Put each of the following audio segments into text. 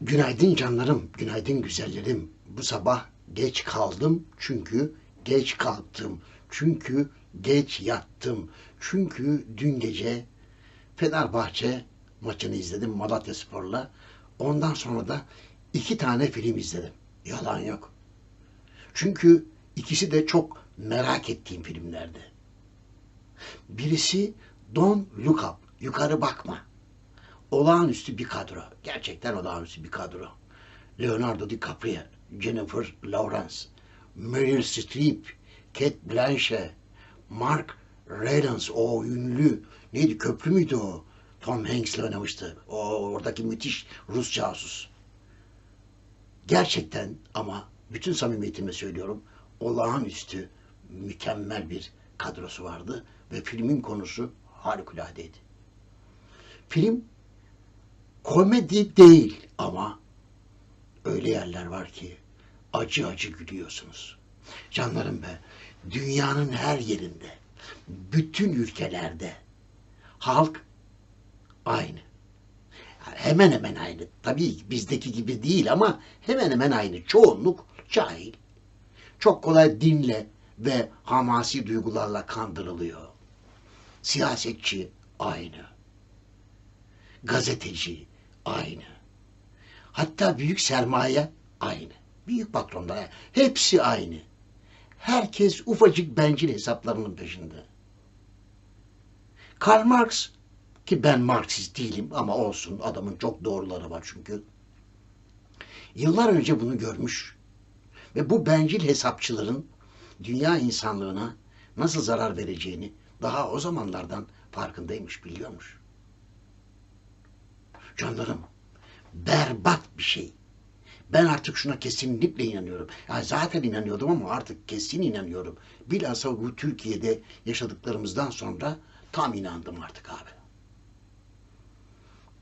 Günaydın canlarım, günaydın güzellerim. Bu sabah geç kaldım çünkü geç kalktım. Çünkü geç yattım. Çünkü dün gece Fenerbahçe maçını izledim Malatya Spor'la. Ondan sonra da iki tane film izledim. Yalan yok. Çünkü ikisi de çok merak ettiğim filmlerdi. Birisi Don't Look Up, yukarı bakma. Olağanüstü bir kadro. Gerçekten olağanüstü bir kadro. Leonardo DiCaprio, Jennifer Lawrence, Meryl Streep, Kate Blanchett, Mark Rylance, o ünlü, neydi köprü müydü o? Tom Hanks'le oynamıştı. O oradaki müthiş Rus casus. Gerçekten ama bütün samimiyetimle söylüyorum olağanüstü mükemmel bir kadrosu vardı ve filmin konusu harikuladeydi. Film komedi değil ama öyle yerler var ki acı acı gülüyorsunuz. Canlarım be, dünyanın her yerinde, bütün ülkelerde halk aynı. Hemen hemen aynı. Tabii bizdeki gibi değil ama hemen hemen aynı. Çoğunluk cahil. Çok kolay dinle ve hamasi duygularla kandırılıyor. Siyasetçi aynı gazeteci aynı. Hatta büyük sermaye aynı. Büyük patronlar hepsi aynı. Herkes ufacık bencil hesaplarının peşinde. Karl Marx ki ben Marksist değilim ama olsun adamın çok doğruları var çünkü. Yıllar önce bunu görmüş ve bu bencil hesapçıların dünya insanlığına nasıl zarar vereceğini daha o zamanlardan farkındaymış biliyormuş. Canlarım berbat bir şey. Ben artık şuna kesinlikle inanıyorum. Ya zaten inanıyordum ama artık kesin inanıyorum. Bilhassa bu Türkiye'de yaşadıklarımızdan sonra tam inandım artık abi.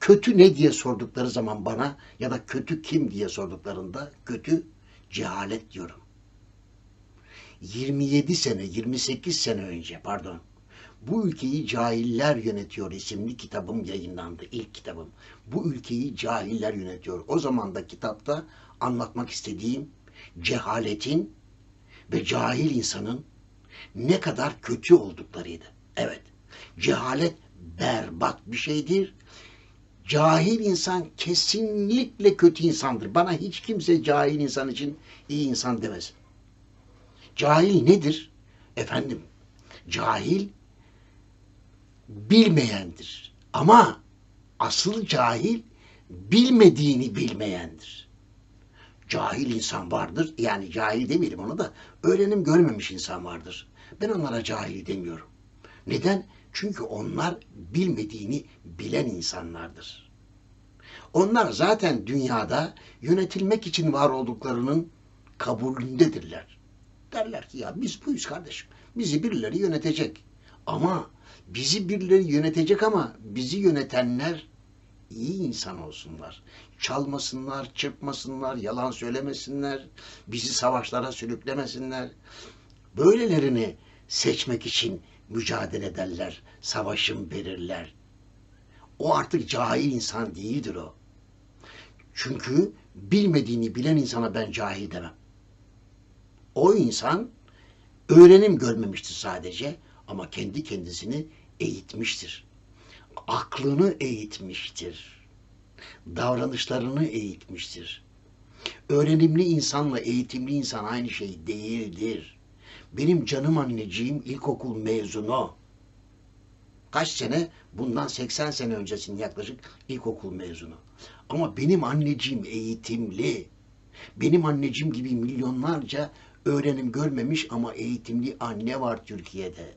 Kötü ne diye sordukları zaman bana ya da kötü kim diye sorduklarında kötü cehalet diyorum. 27 sene, 28 sene önce pardon. Bu ülkeyi cahiller yönetiyor isimli kitabım yayınlandı. ilk kitabım. Bu ülkeyi cahiller yönetiyor. O zaman da kitapta anlatmak istediğim cehaletin ve cahil insanın ne kadar kötü olduklarıydı. Evet, cehalet berbat bir şeydir. Cahil insan kesinlikle kötü insandır. Bana hiç kimse cahil insan için iyi insan demesin. Cahil nedir? Efendim, cahil bilmeyendir. Ama asıl cahil bilmediğini bilmeyendir. Cahil insan vardır. Yani cahil demeyelim ona da öğrenim görmemiş insan vardır. Ben onlara cahil demiyorum. Neden? Çünkü onlar bilmediğini bilen insanlardır. Onlar zaten dünyada yönetilmek için var olduklarının kabulündedirler. Derler ki ya biz buyuz kardeşim. Bizi birileri yönetecek. Ama bizi birileri yönetecek ama bizi yönetenler iyi insan olsunlar. Çalmasınlar, çırpmasınlar, yalan söylemesinler, bizi savaşlara sürüklemesinler. Böylelerini seçmek için mücadele ederler, savaşın verirler. O artık cahil insan değildir o. Çünkü bilmediğini bilen insana ben cahil demem. O insan öğrenim görmemiştir sadece ama kendi kendisini eğitmiştir. Aklını eğitmiştir. Davranışlarını eğitmiştir. Öğrenimli insanla eğitimli insan aynı şey değildir. Benim canım anneciğim ilkokul mezunu. Kaç sene? Bundan 80 sene öncesinin yaklaşık ilkokul mezunu. Ama benim anneciğim eğitimli. Benim anneciğim gibi milyonlarca öğrenim görmemiş ama eğitimli anne var Türkiye'de.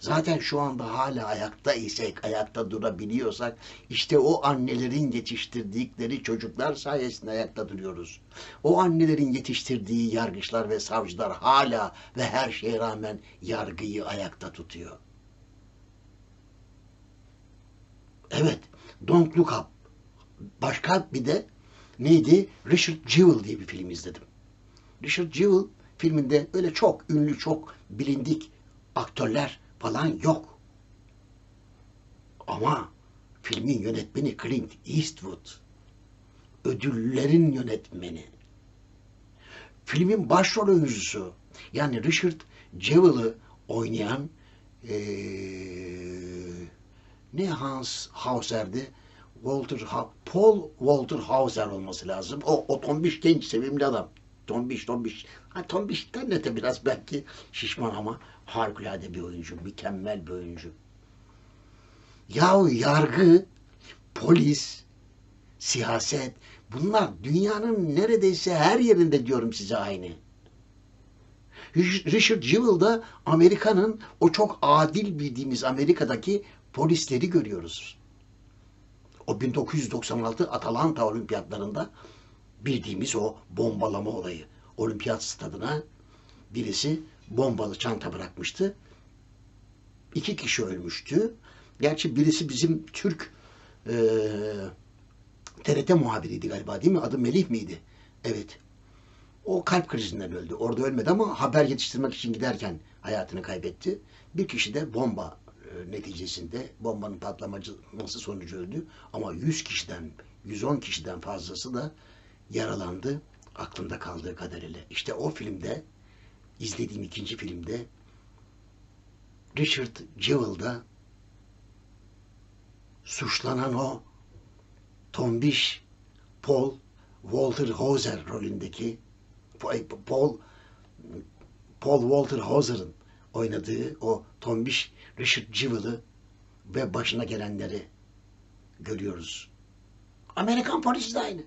Zaten şu anda hala ayakta isek, ayakta durabiliyorsak işte o annelerin yetiştirdikleri çocuklar sayesinde ayakta duruyoruz. O annelerin yetiştirdiği yargıçlar ve savcılar hala ve her şeye rağmen yargıyı ayakta tutuyor. Evet, Don't Look Up. Başka bir de neydi? Richard Jewell diye bir film izledim. Richard Jewell filminde öyle çok ünlü, çok bilindik aktörler falan yok. Ama filmin yönetmeni Clint Eastwood ödüllerin yönetmeni. Filmin başrol oyuncusu yani Richard Jewell'ı oynayan eee, ne Hans Hauser'di? Walter Ha- Paul Walter Hauser olması lazım. O, o tombiş genç sevimli adam. Tombiş tombiş. Ha, tombişten de biraz belki şişman ama harikulade bir oyuncu. Mükemmel bir oyuncu. Yahu yargı, polis, siyaset bunlar dünyanın neredeyse her yerinde diyorum size aynı. Richard Jewell da Amerika'nın o çok adil bildiğimiz Amerika'daki polisleri görüyoruz. O 1996 Atalanta Olimpiyatlarında bildiğimiz o bombalama olayı. Olimpiyat stadına birisi bombalı çanta bırakmıştı. İki kişi ölmüştü. Gerçi birisi bizim Türk eee TRT muhabiriydi galiba değil mi? Adı Melih miydi? Evet. O kalp krizinden öldü. Orada ölmedi ama haber yetiştirmek için giderken hayatını kaybetti. Bir kişi de bomba e, neticesinde bombanın patlaması sonucu öldü. Ama 100 kişiden, 110 kişiden fazlası da yaralandı. Aklımda kaldığı kadarıyla. İşte o filmde, izlediğim ikinci filmde Richard Jewell'da suçlanan o tombiş Paul Walter Hauser rolündeki Paul Paul Walter Hauser'ın oynadığı o tombiş Richard Jewell'ı ve başına gelenleri görüyoruz. Amerikan polisi de aynı.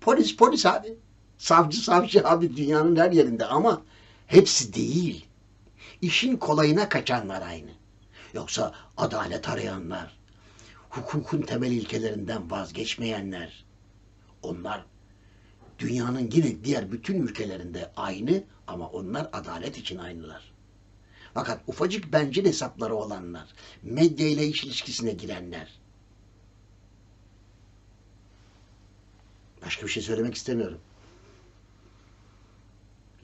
Polis polis abi. Savcı savcı abi dünyanın her yerinde ama hepsi değil. İşin kolayına kaçanlar aynı. Yoksa adalet arayanlar, hukukun temel ilkelerinden vazgeçmeyenler, onlar dünyanın yine diğer bütün ülkelerinde aynı ama onlar adalet için aynılar. Fakat ufacık bencil hesapları olanlar, medya ile iş ilişkisine girenler. Başka bir şey söylemek istemiyorum.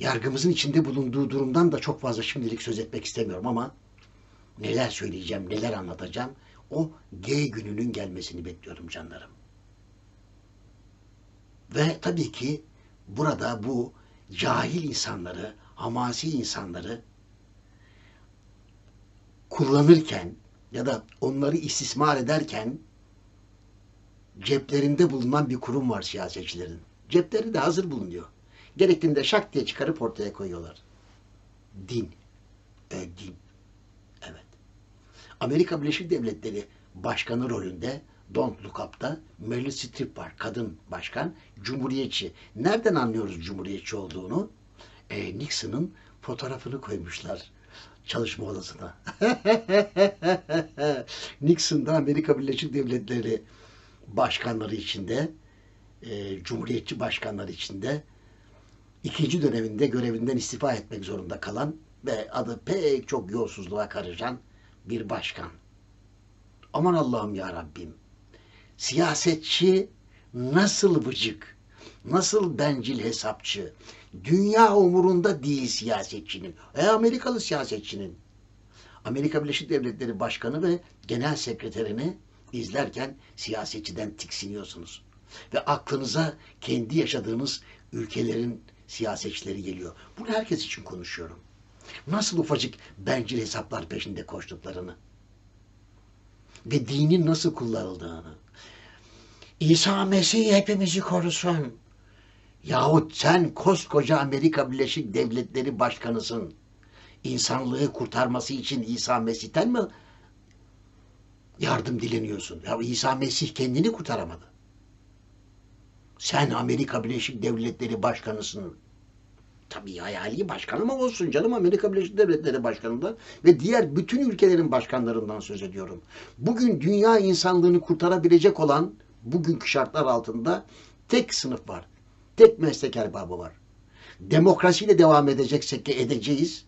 Yargımızın içinde bulunduğu durumdan da çok fazla şimdilik söz etmek istemiyorum ama neler söyleyeceğim, neler anlatacağım o G gününün gelmesini bekliyorum canlarım. Ve tabii ki burada bu cahil insanları, hamasi insanları kullanırken ya da onları istismar ederken ceplerinde bulunan bir kurum var siyasetçilerin. Cepleri de hazır bulunuyor. Gerektiğinde şak diye çıkarıp ortaya koyuyorlar. Din. E, din. Evet. Amerika Birleşik Devletleri başkanı rolünde Don't Look Up'ta Meryl Streep var. Kadın başkan. Cumhuriyetçi. Nereden anlıyoruz cumhuriyetçi olduğunu? E, Nixon'ın fotoğrafını koymuşlar çalışma odasına. Nixon da Amerika Birleşik Devletleri başkanları içinde, e, cumhuriyetçi başkanları içinde ikinci döneminde görevinden istifa etmek zorunda kalan ve adı pek çok yolsuzluğa karışan bir başkan. Aman Allah'ım ya Rabbim. Siyasetçi nasıl vıcık, nasıl bencil hesapçı. Dünya umurunda değil siyasetçinin. E Amerikalı siyasetçinin. Amerika Birleşik Devletleri Başkanı ve Genel Sekreterini izlerken siyasetçiden tiksiniyorsunuz. Ve aklınıza kendi yaşadığınız ülkelerin siyasetçileri geliyor. Bunu herkes için konuşuyorum. Nasıl ufacık bencil hesaplar peşinde koştuklarını ve dinin nasıl kullanıldığını. İsa Mesih hepimizi korusun. Yahut sen koskoca Amerika Birleşik Devletleri Başkanısın. İnsanlığı kurtarması için İsa Mesih'ten mi yardım dileniyorsun? Ya İsa Mesih kendini kurtaramadı. Sen Amerika Birleşik Devletleri Başkanısın. Tabii hayali başkanı mı olsun canım Amerika Birleşik Devletleri Başkanı'ndan ve diğer bütün ülkelerin başkanlarından söz ediyorum. Bugün dünya insanlığını kurtarabilecek olan bugünkü şartlar altında tek sınıf var. Tek meslek erbabı var. Demokrasiyle devam edeceksek ki edeceğiz.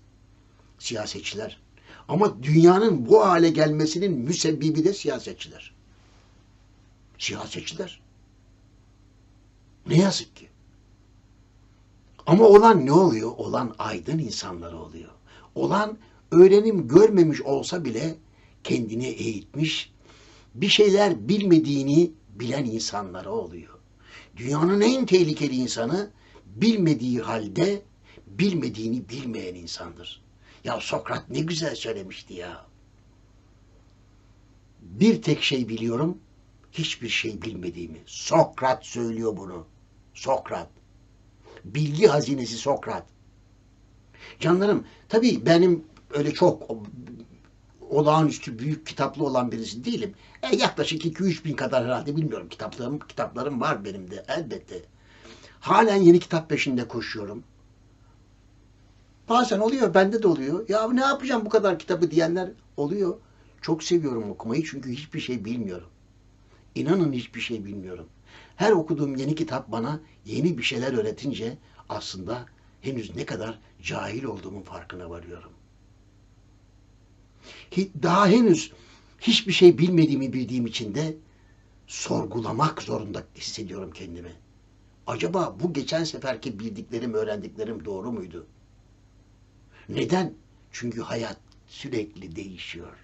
Siyasetçiler. Ama dünyanın bu hale gelmesinin müsebbibi de siyasetçiler. Siyasetçiler. Ne yazık ki. Ama olan ne oluyor? Olan aydın insanları oluyor. Olan öğrenim görmemiş olsa bile kendini eğitmiş, bir şeyler bilmediğini bilen insanları oluyor. Dünyanın en tehlikeli insanı bilmediği halde bilmediğini bilmeyen insandır. Ya Sokrat ne güzel söylemişti ya. Bir tek şey biliyorum, hiçbir şey bilmediğimi. Sokrat söylüyor bunu. Sokrat. Bilgi hazinesi Sokrat. Canlarım, tabii benim öyle çok olağanüstü büyük kitaplı olan birisi değilim. E, yaklaşık 2-3 bin kadar herhalde bilmiyorum kitaplarım, kitaplarım var benim de elbette. Halen yeni kitap peşinde koşuyorum. Bazen oluyor, bende de oluyor. Ya ne yapacağım bu kadar kitabı diyenler oluyor. Çok seviyorum okumayı çünkü hiçbir şey bilmiyorum. İnanın hiçbir şey bilmiyorum. Her okuduğum yeni kitap bana yeni bir şeyler öğretince aslında henüz ne kadar cahil olduğumun farkına varıyorum. Daha henüz hiçbir şey bilmediğimi bildiğim için de sorgulamak zorunda hissediyorum kendimi. Acaba bu geçen seferki bildiklerim, öğrendiklerim doğru muydu? Neden? Çünkü hayat sürekli değişiyor.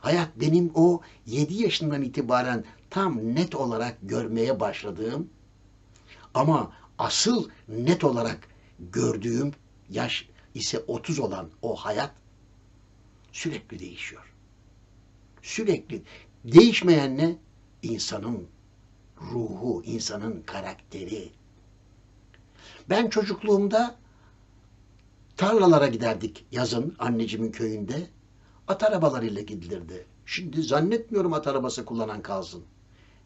Hayat benim o 7 yaşından itibaren tam net olarak görmeye başladığım ama asıl net olarak gördüğüm yaş ise 30 olan o hayat sürekli değişiyor. Sürekli değişmeyen ne? İnsanın ruhu, insanın karakteri. Ben çocukluğumda tarlalara giderdik yazın annecimin köyünde. At arabalarıyla gidilirdi. Şimdi zannetmiyorum at arabası kullanan kalsın.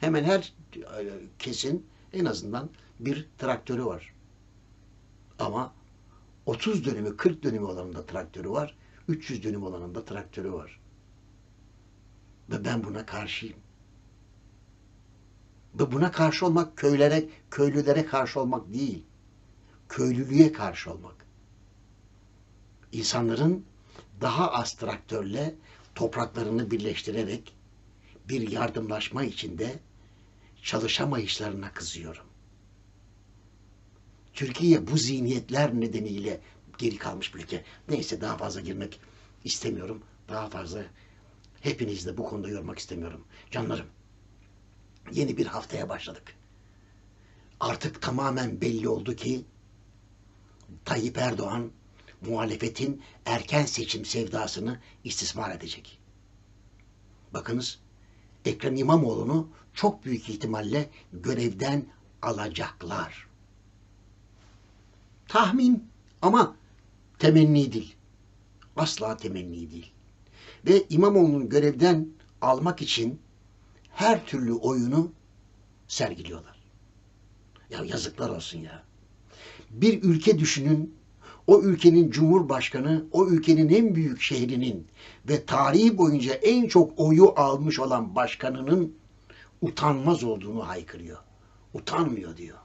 Hemen her e, kesin en azından bir traktörü var. Ama 30 dönümü 40 dönümü olanında traktörü var. 300 dönüm olanında traktörü var. Ve ben buna karşıyım. Ve buna karşı olmak köylere, köylülere karşı olmak değil. Köylülüğe karşı olmak. İnsanların daha az traktörle topraklarını birleştirerek bir yardımlaşma içinde çalışamayışlarına kızıyorum. Türkiye bu zihniyetler nedeniyle geri kalmış bir ülke. Neyse daha fazla girmek istemiyorum. Daha fazla hepinizi de bu konuda yormak istemiyorum. Canlarım, yeni bir haftaya başladık. Artık tamamen belli oldu ki Tayyip Erdoğan muhalefetin erken seçim sevdasını istismar edecek. Bakınız Ekrem İmamoğlu'nu çok büyük ihtimalle görevden alacaklar. Tahmin ama temenni değil. Asla temenni değil. Ve İmamoğlu'nu görevden almak için her türlü oyunu sergiliyorlar. Ya yazıklar olsun ya. Bir ülke düşünün, o ülkenin cumhurbaşkanı, o ülkenin en büyük şehrinin ve tarihi boyunca en çok oyu almış olan başkanının utanmaz olduğunu haykırıyor. Utanmıyor diyor.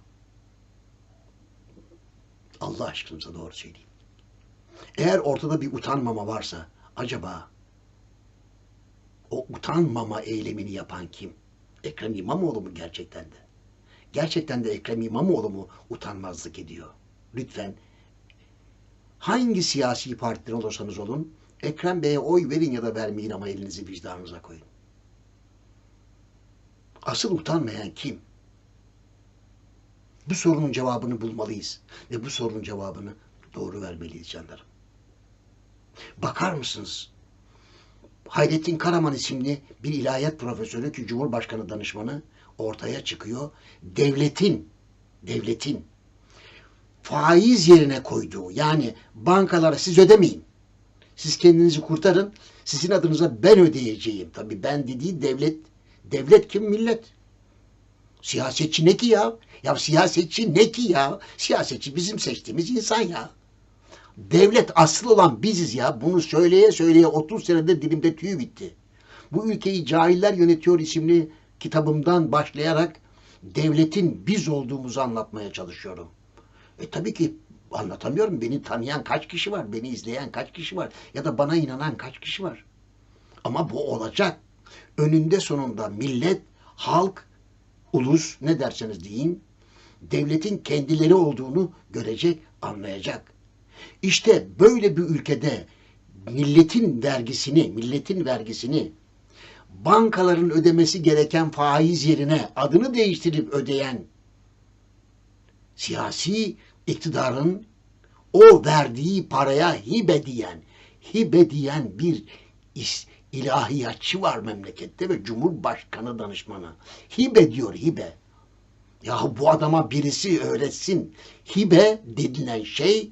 Allah aşkınıza doğru söyleyeyim. Eğer ortada bir utanmama varsa acaba o utanmama eylemini yapan kim? Ekrem İmamoğlu mu gerçekten de? Gerçekten de Ekrem İmamoğlu mu utanmazlık ediyor? Lütfen hangi siyasi partiden olursanız olun Ekrem Bey'e oy verin ya da vermeyin ama elinizi vicdanınıza koyun. Asıl utanmayan kim? Bu sorunun cevabını bulmalıyız ve bu sorunun cevabını doğru vermeliyiz canlarım. Bakar mısınız? Hayrettin Karaman isimli bir ilahiyat profesörü ki Cumhurbaşkanı danışmanı ortaya çıkıyor. Devletin, devletin faiz yerine koyduğu yani bankalara siz ödemeyin. Siz kendinizi kurtarın. Sizin adınıza ben ödeyeceğim. Tabii ben dediği devlet. Devlet kim? Millet. Siyasetçi ne ki ya? Ya siyasetçi ne ki ya? Siyasetçi bizim seçtiğimiz insan ya. Devlet asıl olan biziz ya. Bunu söyleye söyleye 30 senede dilimde tüy bitti. Bu ülkeyi Cahiller Yönetiyor isimli kitabımdan başlayarak devletin biz olduğumuzu anlatmaya çalışıyorum. E tabii ki anlatamıyorum. Beni tanıyan kaç kişi var? Beni izleyen kaç kişi var? Ya da bana inanan kaç kişi var? Ama bu olacak. Önünde sonunda millet, halk, ulus ne derseniz deyin devletin kendileri olduğunu görecek, anlayacak. İşte böyle bir ülkede milletin vergisini, milletin vergisini bankaların ödemesi gereken faiz yerine adını değiştirip ödeyen siyasi iktidarın o verdiği paraya hibe diyen, hibe diyen bir is, ilahiyatçı var memlekette ve Cumhurbaşkanı danışmanı. Hibe diyor hibe. Ya bu adama birisi öğretsin. Hibe denilen şey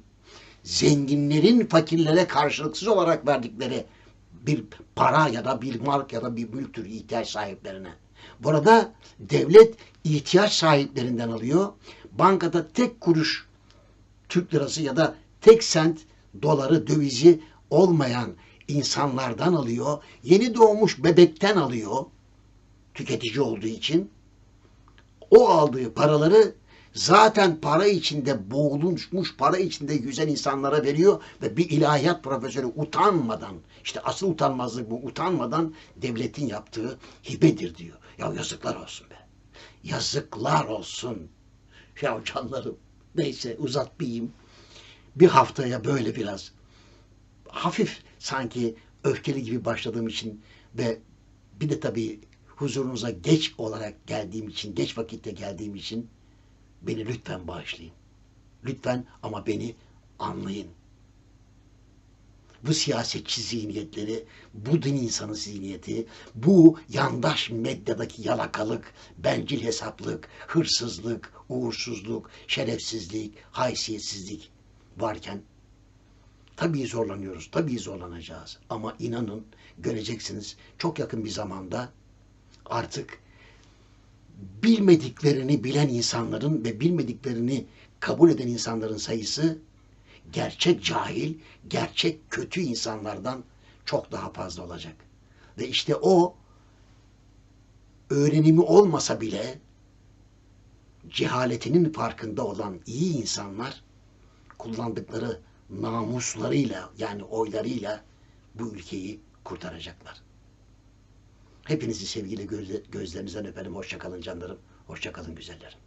zenginlerin fakirlere karşılıksız olarak verdikleri bir para ya da bir mark ya da bir mülktür ihtiyaç sahiplerine. Burada devlet ihtiyaç sahiplerinden alıyor. Bankada tek kuruş Türk lirası ya da tek sent doları dövizi olmayan insanlardan alıyor. Yeni doğmuş bebekten alıyor. Tüketici olduğu için. O aldığı paraları zaten para içinde boğulmuş, para içinde yüzen insanlara veriyor ve bir ilahiyat profesörü utanmadan, işte asıl utanmazlık bu, utanmadan devletin yaptığı hibedir diyor. Ya yazıklar olsun be. Yazıklar olsun. Ya canlarım. Neyse uzatmayayım. Bir haftaya böyle biraz hafif sanki öfkeli gibi başladığım için ve bir de tabii huzurunuza geç olarak geldiğim için, geç vakitte geldiğim için beni lütfen bağışlayın. Lütfen ama beni anlayın. Bu siyasetçi zihniyetleri, bu din insanı zihniyeti, bu yandaş medyadaki yalakalık, bencil hesaplık, hırsızlık, uğursuzluk, şerefsizlik, haysiyetsizlik varken tabii zorlanıyoruz, tabii zorlanacağız. Ama inanın göreceksiniz çok yakın bir zamanda artık bilmediklerini bilen insanların ve bilmediklerini kabul eden insanların sayısı gerçek cahil, gerçek kötü insanlardan çok daha fazla olacak. Ve işte o öğrenimi olmasa bile cehaletinin farkında olan iyi insanlar kullandıkları namuslarıyla yani oylarıyla bu ülkeyi kurtaracaklar. Hepinizi sevgiyle gözle- gözlerinizden öperim. Hoşça kalın canlarım. Hoşça kalın güzellerim.